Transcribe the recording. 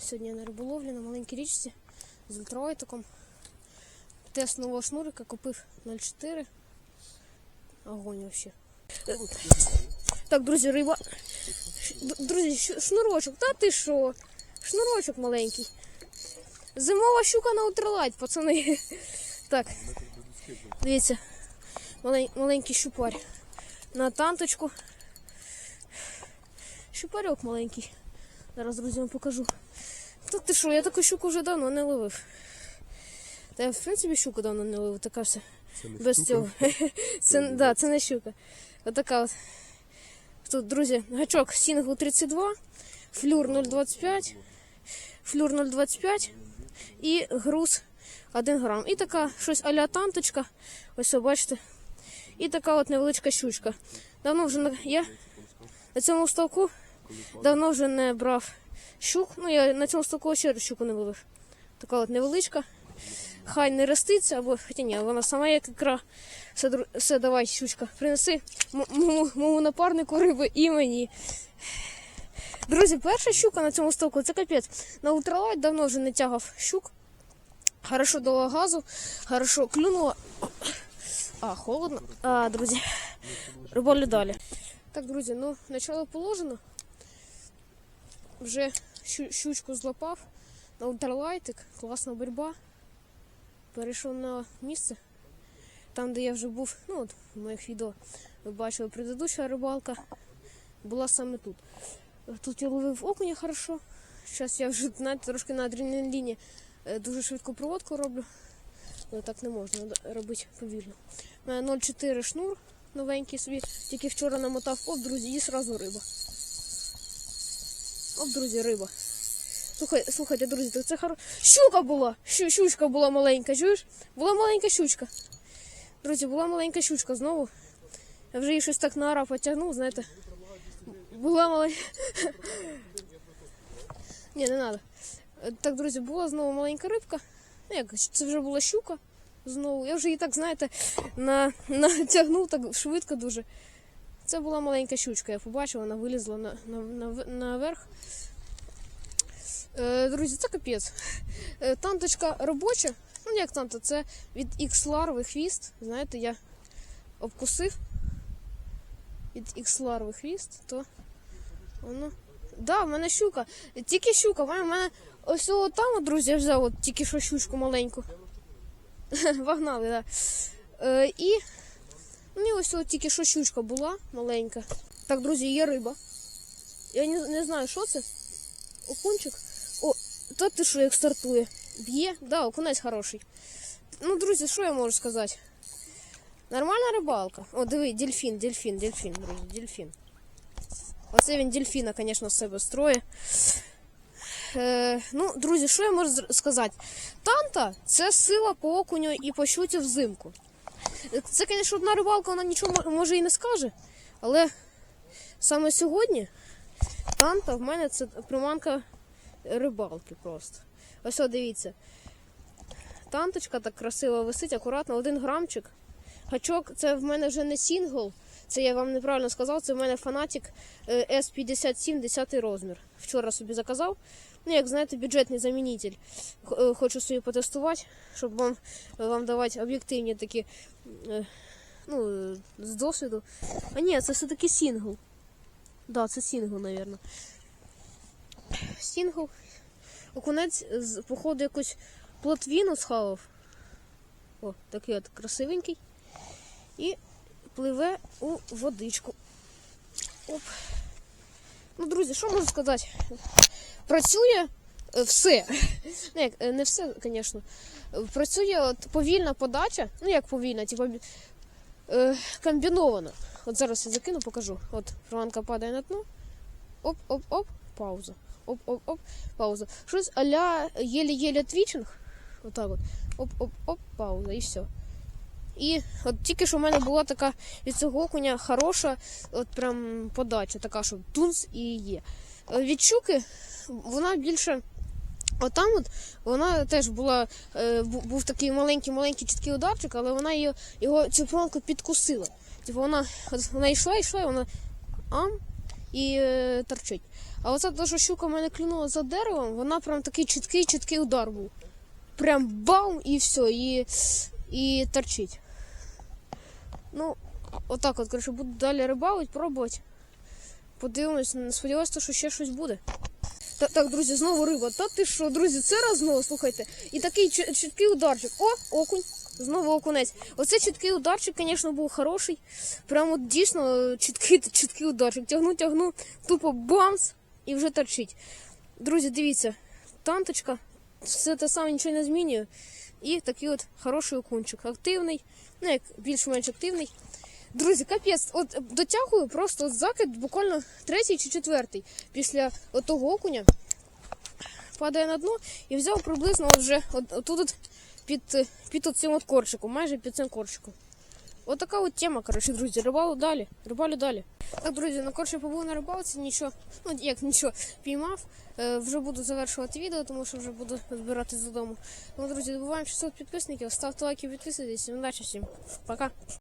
Сьогодні я на риболовлі на маленькій річці з ультравайтиком. Тест нового шнурика купив 0,4. Огонь вообще. Так, друзі, риба. Друзі, шнурочок, та ти що? Шнурочок маленький. Зимова щука на ультралайт, пацани. Так. Дивіться. Маленький щупарь. На танточку. Щупарьок маленький. Зараз, друзі, вам покажу. Та ти що, я таку щуку вже давно не ловив. Та я в принципі щуку давно не ловив, така вся. Це не Без щука. цього. Це, да, це не щука. Отака от. Тут, друзі, гачок Сінгл 32, флюр 0,25, флюр 0,25 і груз 1 грам. І така щось аля танточка. Ось ви бачите. І така от невеличка щучка. Давно вже на, я на цьому ставку давно вже не брав щук. Ну, я на цьому ставку ще щуку не ловив. Така от невеличка. Хай не роститься, або хоча ні, вона сама як ікра. Все, все давай, щучка, принеси моєму, напарнику риби і мені. Друзі, перша щука на цьому ставку це капець. На ультралайт давно вже не тягав щук. Хорошо дала газу, хорошо клюнула. А, холодно. А, друзі, риболі далі. Так, друзі, ну, начало положено. Вже щучку злопав на ультралайтик, класна боротьба. Перейшов на місце, там, де я вже був, ну от в моїх відео ви бачили, предыдуща рибалка була саме тут. Тут я ловив окуня хорошо. Зараз я вже знаєте, трошки на адреналіні е, дуже швидку проводку роблю. Але так не можна робити повільно. У мене 0,4 шнур новенький собі, тільки вчора намотав. Оп, друзі, і сразу риба. Оп, друзі, риба. Слухай, слухайте, друзі, це хоро... Щука була! Щу, щучка була маленька, чуєш? Була маленька щучка. Друзі, була маленька щучка знову. Я вже її щось так на ара потягнув, знаєте. Була маленька. Ні, не треба. Так, друзі, була знову маленька рибка. Ну, як, це вже була щука знову. Я вже її так, знаєте, на, натягнув так швидко дуже. Це була маленька щучка, я побачила, вона вилізла на, на, на, наверх. Е, друзі, це капець. Е, Танточка робоча. Ну, як танта, це від X-ларви хвіст. Знаєте, я обкусив від X-ларви хвіст, то воно. Да, в мене щука. Тільки щука. В мене ось там, друзі, я взяв от, тільки що щучку маленьку. Вогнали, так. Да. Е, і ну, і ось от, тільки що щучка була маленька. Так, друзі, є риба. Я не, не знаю, що це. Окунчик. О, та ти що як стартує? Б'є? Да, окунець хороший. Ну, друзі, що я можу сказати? Нормальна рибалка. О, диви, дельфін, дельфін, дельфін, друзі, дельфін. Оце він дельфіна, звісно, з себе строє. Е, ну, друзі, що я можу сказати? Танта це сила по окуню і по щуці взимку. Це, звісно, одна рибалка, вона нічого може і не скаже, але саме сьогодні танта в мене це приманка рибалки просто. Ось о, дивіться. Танточка так красиво висить, акуратно, один грамчик. Гачок це в мене вже не сінгл. Це я вам неправильно сказав, це в мене фанатик е, S57 10 розмір. Вчора собі заказав. Ну, як знаєте, бюджетний замінитель. Е, Хочу собі потестувати, щоб вам, вам давати об'єктивні такі е, ну, з досвіду. А ні, це все-таки сінгл. Да, це сінгл, мабуть. Сінгл. Окунець, походу, якусь плотвіну схавав. О, такий от красивенький. І пливе у водичку. Оп. Ну, друзі, що можу сказати? Працює е, все. Ну, як, е, не все, звісно. Працює от повільна подача. Ну, як повільна, типу е, комбінована. От зараз я закину, покажу. От приманка падає на дно. Оп-оп-оп, пауза. Оп-оп-оп, пауза. Щось а-ля єлі-єлі твічинг. Отак от. Оп-оп-оп, пауза, і все. І от тільки що в мене була така від цього окуня хороша, от прям подача, така, що тунц і є. Е, Від щуки вона більше. Отам от вона теж була, е, був такий маленький-маленький чіткий ударчик, але вона її, його цю палку підкусила. Типу вона, вона йшла, йшла, і вона ам, і е, торчить. А оце те, що щука в мене клюнула за деревом, вона прям такий чіткий, чіткий удар був. Прям бам і все, і, і торчить. Ну, отак от, коротше, буду далі рибалити, пробувати. Подивимось, сподіваюся, що ще щось буде. Так, так, друзі, знову риба. Та ти що, друзі, це раз знову, слухайте. І такий чіткий ударчик. О, окунь. Знову окунець. Оце чіткий ударчик, звісно, був хороший. Прямо дійсно чіткий, чіткий ударчик. Тягну, тягну, тупо бамс і вже торчить. Друзі, дивіться, танточка, все те саме нічого не змінює. І такий от хороший окунчик. Активний, ну як більш-менш активний. Друзі, капець, от дотягую просто от закид буквально третій чи четвертий після того окуня. Падає на дно і взяв приблизно от вже от, отут от під, під от цим от корчиком, майже під цим корчиком. От така от тема, коротше, друзі, рибалу далі, рибалю далі. Так, друзі, ну коротше побув на рибалці, нічого, ну як нічого, піймав. Е, вже буду завершувати відео, тому що вже буду збиратись додому. Ну, друзі, добуваємо 600 підписників, ставте лайки, підписуйтесь. Удачі всім. Пока.